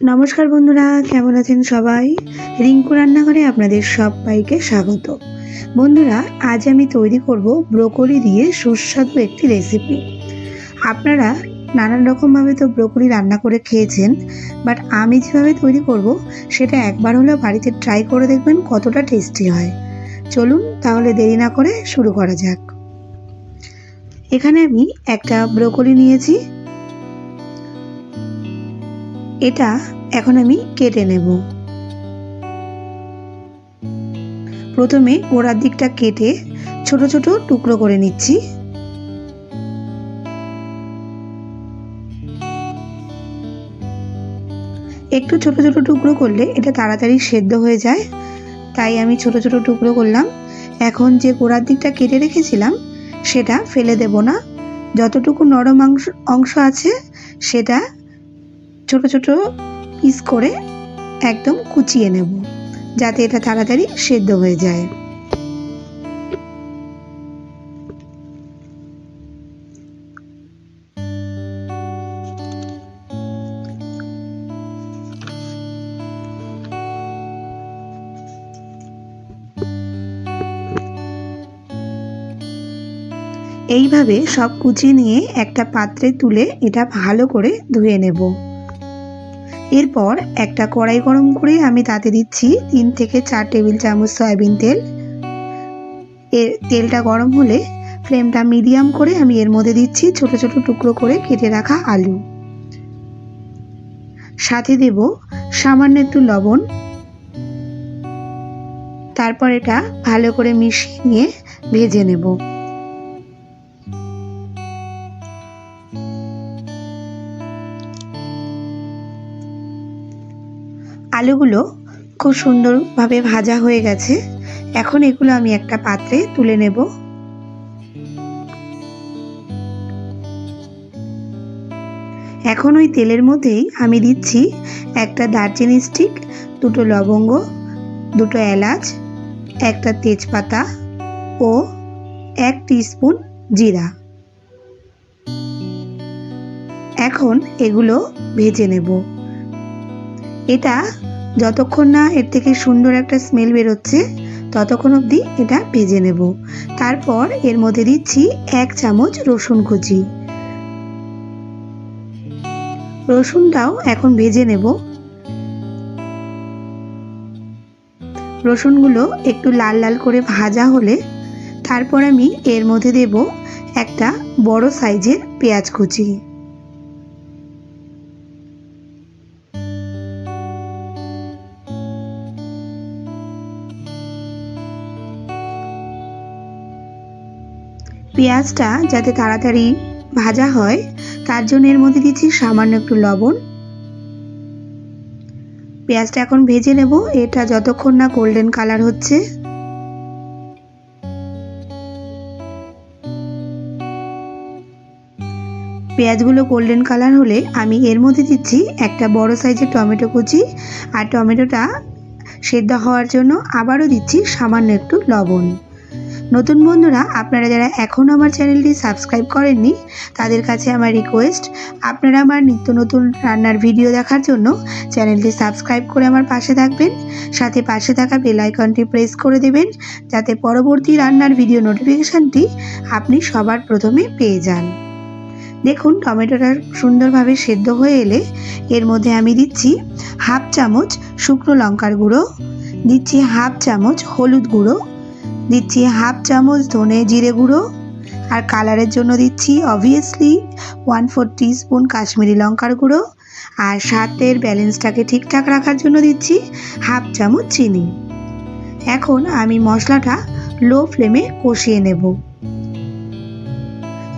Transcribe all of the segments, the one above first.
নমস্কার বন্ধুরা, কেমন আছেন সবাই? রিঙ্কু রান্নাঘরে আপনাদের সবাইকে স্বাগত। বন্ধুরা, আজ আমি তৈরি করব ব্রোকলি দিয়ে সুস্বাদু একটি রেসিপি। আপনারা নানান রকমভাবে তো ব্রোকলি রান্না করে খেয়েছেন, বাট আমি যেভাবে তৈরি করব, সেটা একবার হলেও বাড়িতে ট্রাই করে দেখবেন কতটা টেস্টি হয়। চলুন তাহলে দেরি না করে শুরু করা যাক। এখানে আমি একটা ব্রোকলি নিয়েছি এটা এখন আমি কেটে নেব। প্রথমে গোড়ার দিকটা কেটে ছোট ছোট টুকরো করে নিচ্ছি। একটু ছোট ছোট টুকরো করলে এটা তাড়াতাড়ি সেদ্ধ হয়ে যায়। তাই আমি ছোট ছোট টুকরো করলাম। এখন যে গোড়ার দিকটা কেটে রেখেছিলাম, সেটা ফেলে দেব না। যতটুকু নরম অংশ অংশ আছে, সেটা ছোট ছোট পিস করে একদম কুচিয়ে নেব, যাতে এটা তাড়াতাড়ি সেদ্ধ হয়ে যায়। এইভাবে সব কুচিয়ে নিয়ে একটা পাত্রে তুলে এটা ভালো করে ধুয়ে নেব। এরপর একটা কড়াই গরম করে আমি তাতে দিচ্ছি তিন থেকে চার টেবিল চামচ সয়াবিন তেল। এর তেলটা গরম হলে ফ্লেমটা মিডিয়াম করে আমি এর মধ্যে দিচ্ছি ছোট ছোট টুকরো করে কেটে রাখা আলু। সাথে দেব সামান্য একটু লবণ। তারপর এটা ভালো করে মিশিয়ে নিয়ে ভেজে নেব। আলুগুলো খুব সুন্দরভাবে ভাজা হয়ে গেছে। এখন এগুলো আমি একটা পাত্রে তুলে নেব। এখন ওই তেলের মধ্যেই আমি দিচ্ছি একটা দারচিনি স্টিক, দুটো লবঙ্গ, দুটো এলাচ, একটা তেজপাতা ও এক স্পুন জিরা। এখন এগুলো ভেজে নেব। এটা যতক্ষণ না এর থেকে সুন্দর একটা স্মেল বেরোচ্ছে, ততক্ষণ অবধি এটা ভেজে নেব। তারপর এর মধ্যে দিচ্ছি এক চামচ রসুন কুচি। রসুনটাও এখন ভেজে নেব। রসুনগুলো একটু লাল লাল করে ভাজা হলে তারপর আমি এর মধ্যে দেব একটা বড় সাইজের পেঁয়াজ কুচি। পেঁয়াজটা যাতে তাড়াতাড়ি ভাজা হয়, তার জন্য এর মধ্যে দিচ্ছি সামান্য একটু লবণ। পেঁয়াজটা এখন ভেজে নেব, এটা যতক্ষণ না গোল্ডেন কালার হচ্ছে। পেঁয়াজগুলো গোল্ডেন কালার হলে আমি এর মধ্যে দিচ্ছি একটা বড় সাইজের টমেটো কুচি, আর টমেটোটা সেদ্ধ হওয়ার জন্য আবারও দিচ্ছি সামান্য একটু লবণ। নতুন বন্ধুরা, আপনারা যারা এখনও আমার চ্যানেলটি সাবস্ক্রাইব করেননি, তাদের কাছে আমার রিকোয়েস্ট আপনারা আমার নিত্য নতুন রান্নার ভিডিও দেখার জন্য চ্যানেলটি সাবস্ক্রাইব করে আমার পাশে থাকবেন। সাথে পাশে থাকা বেল আইকনটি প্রেস করে দেবেন, যাতে পরবর্তী রান্নার ভিডিও নোটিফিকেশানটি আপনি সবার প্রথমে পেয়ে যান। দেখুন, টমেটোটা সুন্দরভাবে সেদ্ধ হয়ে এলে এর মধ্যে আমি দিচ্ছি হাফ চামচ শুকনো লঙ্কার গুঁড়ো, দিচ্ছি হাফ চামচ হলুদ গুঁড়ো দিচ্ছি হাফ চামচ ধনে জিরে গুঁড়ো আর কালারের জন্য দিচ্ছি obviously one four spoon Kashmiri লঙ্কার গুঁড়ো আর স্বাদের ব্যালেন্সটাকে ঠিকঠাক রাখার জন্য দিচ্ছি হাফ চামচ চিনি। এখন আমি মশলাটা লো ফ্লেমে কষিয়ে নেব।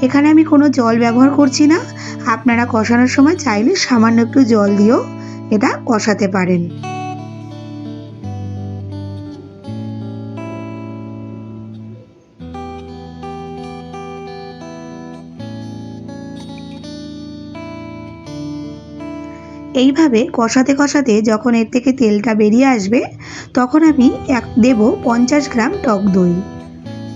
এখানে আমি কোনো জল ব্যবহার করছি না। আপনারা কষানোর সময় চাইলে সামান্য একটু জল দিয়েও এটা কষাতে পারেন। এইভাবে কষাতে কষাতে যখন এর থেকে তেলটা বেরিয়ে আসবে, তখন আমি এক দেব পঞ্চাশ গ্রাম টক দই।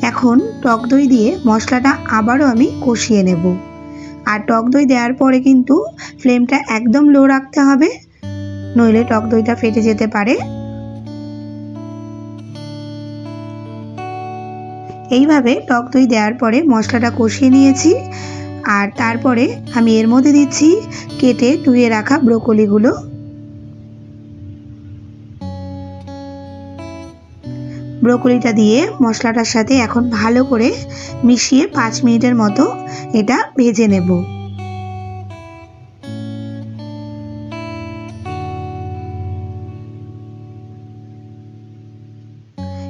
এখন টক দই দিয়ে মশলাটা আবারও আমি কষিয়ে নেব। আর টক দই দেওয়ার পরে কিন্তু ফ্লেমটা একদম লো রাখতে হবে, নইলে টক দইটা ফেটে যেতে পারে। এইভাবে টক দই দেওয়ার পরে মশলাটা কষিয়ে নিয়েছি। আর তারপরে আমি এর মধ্যে দিচ্ছি কেটে ধুয়ে রাখা ব্রোকলিগুলো। ব্রোকলিটা দিয়ে মশলাটার সাথে এখন ভালো করে মিশিয়ে পাঁচ মিনিটের মতো এটা ভেজে নেব।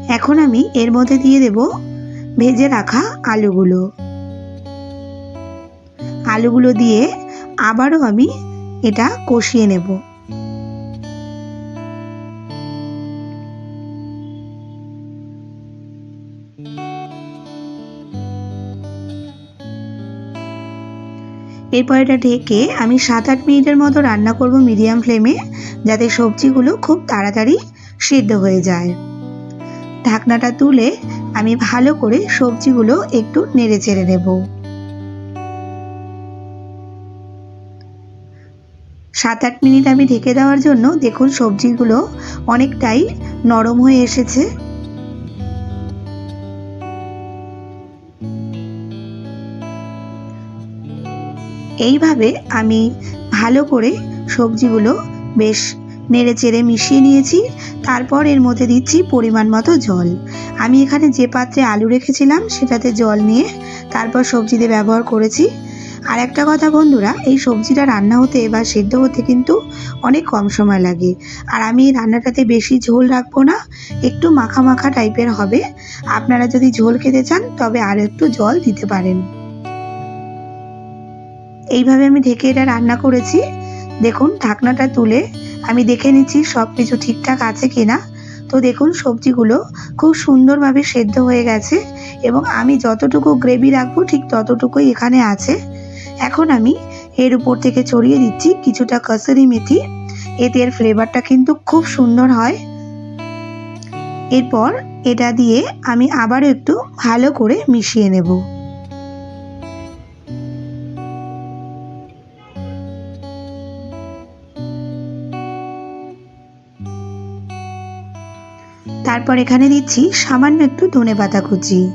এখন আমি এর মধ্যে দিয়ে দেব ভেজে রাখা আলুগুলো। আলুগুলো দিয়ে আবারও আমি এটা কষিয়ে নেব। এরপর এটা ঢেকে আমি সাত আট মিনিটের মতো রান্না করব মিডিয়াম ফ্লেমে, যাতে সবজিগুলো খুব তাড়াতাড়ি সিদ্ধ হয়ে যায়। ঢাকনাটা তুলে আমি ভালো করে সবজিগুলো একটু নেড়ে চেড়ে নেব। সাত আট মিনিট আমি ঢেকে দেওয়ার জন্য দেখুন সবজিগুলো অনেকটাই নরম হয়ে এসেছে। এইভাবে আমি ভালো করে সবজিগুলো বেশ নেড়ে চেড়ে মিশিয়ে নিয়েছি, তারপর এর মধ্যে দিচ্ছি পরিমাণ মতো জল। আমি এখানে যে পাত্রে আলু রেখেছিলাম, সেটাতে জল নিয়ে তারপর সবজিতে ব্যবহার করেছি। আর একটা কথা বন্ধুরা, এই সবজিটা রান্না হতে বা সেদ্ধ হতে কিন্তু অনেক কম সময় লাগে। আর আমি এই রান্নাটাতে বেশি ঝোল রাখব না, একটু মাখা মাখা টাইপের হবে। আপনারা যদি ঝোল খেতে চান, তবে আর একটু জল দিতে পারেন। এইভাবে আমি ঢেকে এটা রান্না করেছি। দেখুন, ঢাকনাটা তুলে আমি দেখে নিচ্ছি সব কিছু ঠিকঠাক আছে কিনা। তো দেখুন, সবজিগুলো খুব সুন্দরভাবে সেদ্ধ হয়ে গেছে এবং আমি যতটুকু গ্রেভি রাখব, ঠিক ততটুকুই এখানে আছে। এখন আমি এর উপর থেকে ছড়িয়ে দিচ্ছি কিছুটা কসুরি মেথি। এতে এর ফ্লেভারটা কিন্তু খুব সুন্দর হয়। এরপর এটা দিয়ে আমি আবারও একটু ভালো করে মিশিয়ে নেব। তারপর এখানে দিচ্ছি সামান্য একটু ধনে পাতা কুচি।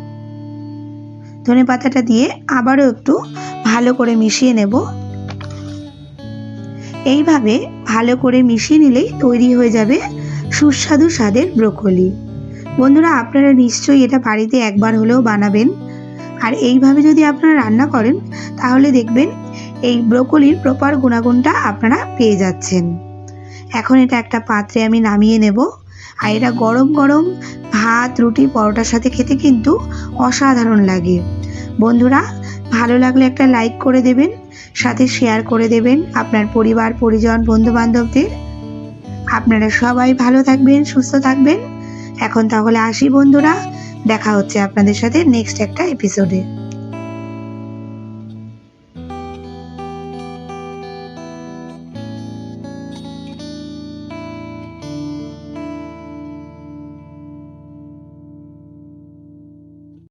ধনে পাতাটা দিয়ে আবারও একটু ভালো করে মিশিয়ে নেব। এইভাবে ভালো করে মিশিয়ে নিলেই তৈরি হয়ে যাবে সুস্বাদু স্বাদের ব্রোকলি। বন্ধুরা, আপনারা নিশ্চয়ই এটা বাড়িতে একবার হলেও বানাবেন। আর এইভাবে যদি আপনারা রান্না করেন, তাহলে দেখবেন এই ব্রোকলির প্রপার গুণাগুণটা আপনারা পেয়ে যাচ্ছেন। এখন এটা একটা পাত্রে আমি নামিয়ে নেব। আর এটা গরম গরম ভাত, রুটি, পরোটার সাথে খেতে কিন্তু অসাধারণ লাগে। বন্ধুরা, ভালো লাগলে একটা লাইক করে দেবেন, সাথে শেয়ার করে দেবেন আপনার পরিবার, পরিজন বন্ধু বান্ধবদের আপনারা সবাই ভালো থাকবেন, সুস্থ থাকবেন। এখন তাহলে আসি বন্ধুরা, দেখা হচ্ছে আপনাদের সাথে নেক্সট একটা এপিসোডে